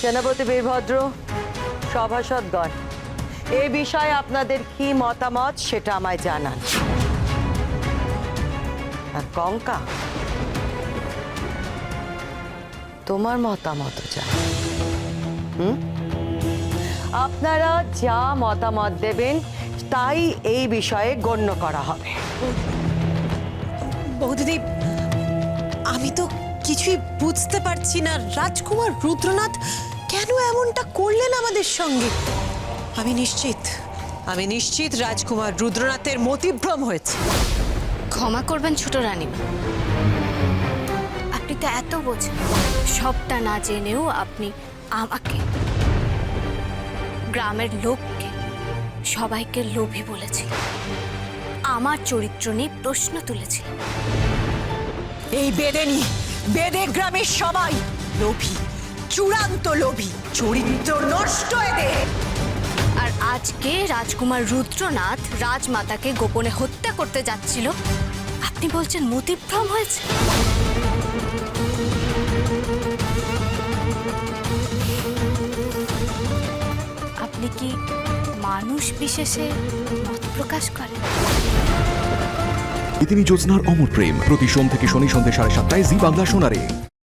সেনাপতি বীরভদ্র সভাসদগণ, এ বিষয়ে আপনাদের কি মতামত সেটা আমায় জানান। কঙ্কা, তোমার মতামত হুম? আপনারা যা মতামত দেবেন, তাই এই বিষয়ে গণ্য করা হবে। বৌদিদি আমি তো কিছুই বুঝতে পারছি না। রাজকুমার রুদ্রনাথ কেন এমনটা করলেন আমাদের সঙ্গে? আমি নিশ্চিত আমি নিশ্চিত রাজকুমার রুদ্রনাথের মতিভ্রম হয়েছে। ক্ষমা করবেন ছোট রানীমা আপনি তো এত বোঝেন, সবটা না জেনেও আপনি আমাকে, গ্রামের লোককে, সবাইকে লোভী বলেছিলেন। আমার চরিত্র নিয়ে প্রশ্ন তুলেছিলেন। এই বেদেনি বেদে গ্রামের সবাই লোভী, চূড়ান্ত লোভী, চরিত্র নষ্ট এদের আর আজকে রাজকুমার রুদ্রনাথ রাজমাতাকে গোপনে হত্যা করতে যাচ্ছিল। আপনি বলছেন মতিভ্রম হয়েছে? আপনি কি মানুষ বিশেষে মত প্রকাশ করেন? ইতিনি জ্যোৎস্নার অমর প্রেম। প্রতি সোম থেকে শনি সন্ধ্যে সাড়ে সাতটায় জি বাংলা শোনারে